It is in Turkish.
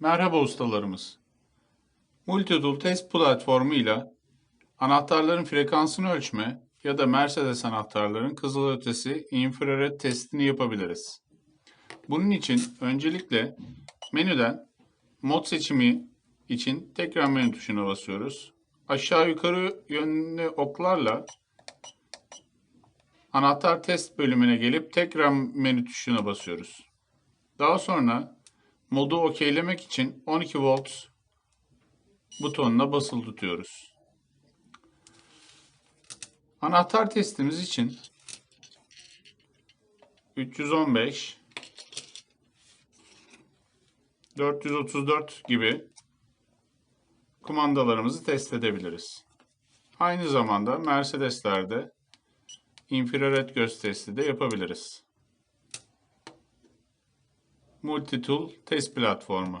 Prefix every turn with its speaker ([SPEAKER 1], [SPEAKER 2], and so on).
[SPEAKER 1] Merhaba ustalarımız. Multitool test platformu ile anahtarların frekansını ölçme ya da Mercedes anahtarların kızılötesi infrared testini yapabiliriz. Bunun için öncelikle menüden mod seçimi için tekrar menü tuşuna basıyoruz. Aşağı yukarı yönlü oklarla anahtar test bölümüne gelip tekrar menü tuşuna basıyoruz. Daha sonra modu okeylemek için 12 volt butonuna basılı tutuyoruz. Anahtar testimiz için 315 434 gibi kumandalarımızı test edebiliriz. Aynı zamanda Mercedes'lerde infrared göz testi de yapabiliriz. Multitool test platformu.